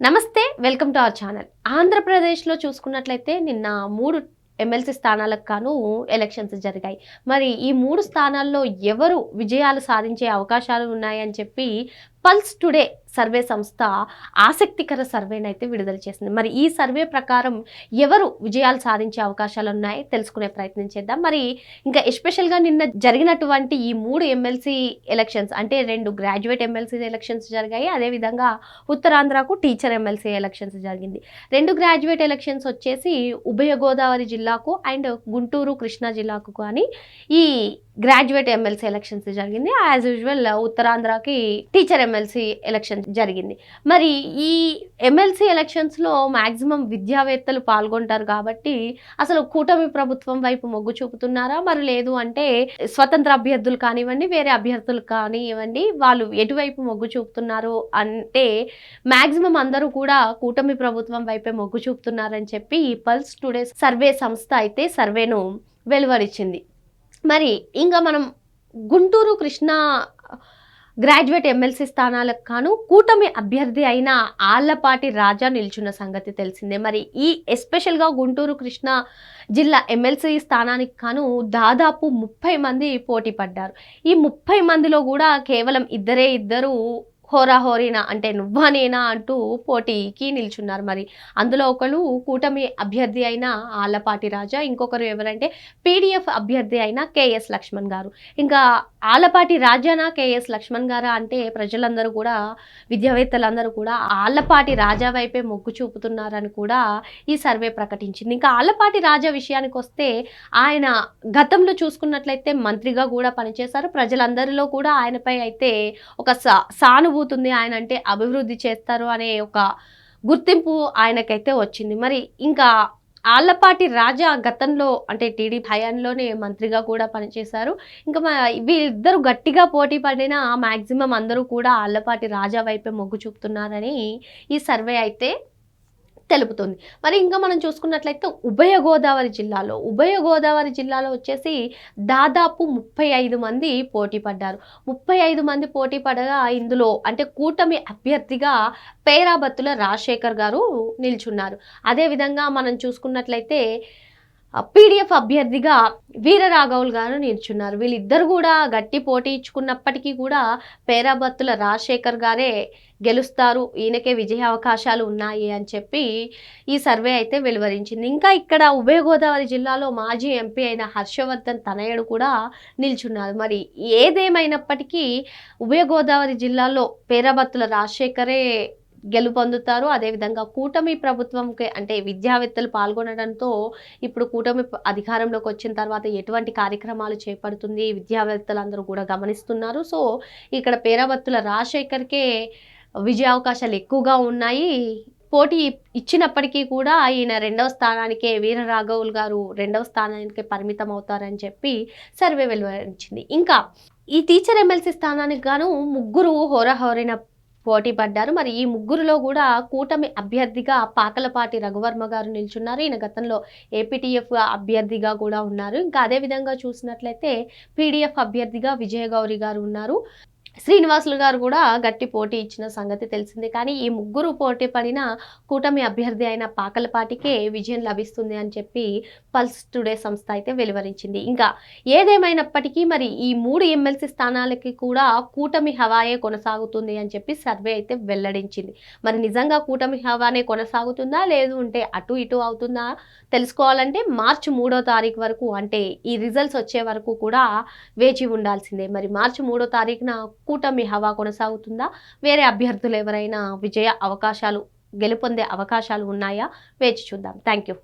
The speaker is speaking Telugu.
నమస్తే వెల్కమ్ టు అవర్ ఛానల్. ఆంధ్రప్రదేశ్లో చూసుకున్నట్లయితే నిన్న మూడు ఎమ్మెల్సీ స్థానాలకు గాను ఎలక్షన్స్ జరిగాయి. మరి ఈ మూడు స్థానాల్లో ఎవరు విజయాలు సాధించే అవకాశాలు ఉన్నాయని చెప్పి పల్స్ టుడే సర్వే సంస్థ ఆసక్తికర సర్వేనైతే అయితే విడుదల చేసింది. మరి ఈ సర్వే ప్రకారం ఎవరు విజయాలు సాధించే అవకాశాలు ఉన్నాయి తెలుసుకునే ప్రయత్నం చేద్దాం. మరి ఇంకా ఎస్పెషల్గా నిన్న జరిగినటువంటి ఈ మూడు ఎమ్మెల్సీ ఎలక్షన్స్ అంటే రెండు గ్రాడ్యుయేట్ ఎమ్మెల్సీ ఎలక్షన్స్ జరిగాయి. అదేవిధంగా ఉత్తరాంధ్రకు టీచర్ ఎమ్మెల్సీ ఎలక్షన్స్ జరిగింది. రెండు గ్రాడ్యుయేట్ ఎలక్షన్స్ వచ్చేసి ఉభయ గోదావరి జిల్లాకు అండ్ గుంటూరు కృష్ణా జిల్లాకు కానీ ఈ గ్రాడ్యుయేట్ ఎమ్మెల్సీ ఎలక్షన్స్ జరిగింది. యాజ్ యూజువల్ ఉత్తరాంధ్రకి టీచర్ ఎమ్మెల్సీ ఎలక్షన్ జరిగింది. మరి ఈ ఎమ్మెల్సీ ఎలక్షన్స్లో మ్యాక్సిమం విద్యావేత్తలు పాల్గొంటారు కాబట్టి అసలు కూటమి ప్రభుత్వం వైపు మొగ్గు చూపుతున్నారా? మరి లేదు అంటే స్వతంత్ర అభ్యర్థులు కానివ్వండి వేరే అభ్యర్థులు కానివ్వండి వాళ్ళు ఎటువైపు మొగ్గు చూపుతున్నారు అంటే మ్యాక్సిమం అందరూ కూడా కూటమి ప్రభుత్వం వైపే మొగ్గు చూపుతున్నారని చెప్పి ఈ పల్స్ టుడే సర్వే సంస్థ అయితే సర్వేను వెలువరించింది మరి ఇంకా మనం గుంటూరు కృష్ణా గ్రాడ్యుయేట్ ఎమ్మెల్సీ స్థానాలకు కాను కూటమి అభ్యర్థి అయిన ఆళ్ళపాటి రాజా నిల్చున్న సంగతి తెలిసిందే. మరి ఈ ఎస్పెషల్గా గుంటూరు కృష్ణా జిల్లా ఎమ్మెల్సీ స్థానానికి కాను దాదాపు ముప్పై మంది పోటీ పడ్డారు. ఈ ముప్పై మందిలో కూడా కేవలం ఇద్దరే ఇద్దరు హోరాహోరీనా అంటే నువ్వా నేనా అంటూ పోటీకి నిల్చున్నారు మరి. అందులో ఒకరు కూటమి అభ్యర్థి అయిన ఆలపాటి రాజా ఇంకొకరు ఎవరంటే పీడిఎఫ్ అభ్యర్థి అయిన కేఎస్ లక్ష్మణ్ గారు. ఇంకా ఆలపాటి రాజానా కేఎస్ లక్ష్మణ్ గారా అంటే ప్రజలందరూ కూడా విద్యావేత్తలందరూ కూడా ఆలపాటి రాజా వైపే మొగ్గు చూపుతున్నారని కూడా ఈ సర్వే ప్రకటించింది. ఇంకా ఆలపాటి రాజా విషయానికి వస్తే ఆయన గతంలో చూసుకున్నట్లయితే మంత్రిగా కూడా పనిచేశారు. ప్రజలందరిలో కూడా ఆయనపై అయితే ఒక సా సానుభూతి ఉంది ఆయన అంటే అభివృద్ధి చేస్తారు అనే ఒక గుర్తింపు ఆయనకైతే వచ్చింది. మరి ఇంకా ఆళ్ళపాటి రాజా గతంలో అంటే టీడీపీ హయాంలోనే మంత్రిగా కూడా పనిచేశారు. ఇంకా మా వీళ్ళిద్దరు గట్టిగా పోటీ పడిన మ్యాక్సిమం అందరూ కూడా ఆళ్ళపాటి రాజా వైపే మొగ్గు చూపుతున్నారని ఈ సర్వే అయితే తెలుపుతుంది. మరి ఇంకా మనం చూసుకున్నట్లయితే ఉభయ గోదావరి జిల్లాలో ఉభయ గోదావరి జిల్లాలో వచ్చేసి దాదాపు ముప్పై ఐదు మంది పోటీ పడ్డారు. ముప్పై ఐదు మంది పోటీ పడగా ఇందులో అంటే కూటమి అభ్యర్థిగా పేరాబత్తుల రాజశేఖర్ గారు నిల్చున్నారు. అదేవిధంగా మనం చూసుకున్నట్లయితే పీడిఎఫ్ అభ్యర్థిగా వీరరాఘవులు గారు నిల్చున్నారు. వీళ్ళిద్దరు కూడా గట్టి పోటీ ఇచ్చుకున్నప్పటికీ కూడా పేరాబత్తుల రాజశేఖర్ గారే గెలుస్తారు. ఈయనకే విజయ అవకాశాలు ఉన్నాయి అని చెప్పి ఈ సర్వే అయితే వెలువరించింది. ఇంకా ఇక్కడ ఉభయ గోదావరి జిల్లాలో మాజీ ఎంపీ అయిన హర్షవర్ధన్ తనయుడు కూడా నిల్చున్నారు. మరి ఏదేమైనప్పటికీ ఉభయ గోదావరి జిల్లాలో పేరాబత్తుల రాజశేఖరే గెలుపొందుతారు. అదేవిధంగా కూటమి ప్రభుత్వంకి అంటే విద్యావేత్తలు పాల్గొనడంతో ఇప్పుడు కూటమి అధికారంలోకి వచ్చిన తర్వాత ఎటువంటి కార్యక్రమాలు చేపడుతుంది? విద్యావేత్తలందరూ కూడా గమనిస్తున్నారు. సో ఇక్కడ పేరవత్తుల రాజశేఖర్కే విజయ అవకాశాలు ఎక్కువగా ఉన్నాయి. పోటీ ఇచ్చినప్పటికీ కూడా ఈయన రెండవ స్థానానికే వీరరాఘవులు గారు రెండవ స్థానానికే పరిమితం అవుతారని చెప్పి సర్వే వెలువరించింది. ఇంకా ఈ టీచర్ ఎమ్మెల్సీ స్థానానికి గాను ముగ్గురు హోరాహోరిన పోటీ పడ్డారు. మరి ఈ ముగ్గురులో కూడా కూటమి అభ్యర్థిగా పాకలపాటి రఘువర్మ గారు నిల్చున్నారు. ఈయన గతంలో ఏపీటీఎఫ్ అభ్యర్థిగా కూడా ఉన్నారు. ఇంకా అదే విధంగా చూసినట్లయితే పీడిఎఫ్ అభ్యర్థిగా విజయగౌరి గారు ఉన్నారు. శ్రీనివాసులు గారు కూడా గట్టి పోటీ ఇచ్చిన సంగతి తెలిసిందే. కానీ ఈ ముగ్గురు పోటీ పడిన కూటమి అభ్యర్థి అయిన పాకలపాటికే విజయం లభిస్తుంది అని చెప్పి పల్స్ టుడే సంస్థ అయితే వెలువరించింది. ఇంకా ఏదేమైనప్పటికీ మరి ఈ మూడు ఎమ్మెల్సీ స్థానాలకి కూడా కూటమి హవాయే కొనసాగుతుంది అని చెప్పి సర్వే అయితే వెల్లడించింది. మరి నిజంగా కూటమి హవానే కొనసాగుతుందా? లేదు అంటే అటు ఇటు అవుతుందా? తెలుసుకోవాలంటే మార్చి మూడో తారీఖు వరకు అంటే ఈ రిజల్ట్స్ వచ్చే వరకు కూడా వేచి ఉండాల్సిందే. మరి మార్చి మూడో తారీఖున కూటమి హవా కొనసాగుతుందా? వేరే అభ్యర్థులు ఎవరైనా విజయ అవకాశాలు గెలుపొందే అవకాశాలు ఉన్నాయా? వేచి చూద్దాం. Thank you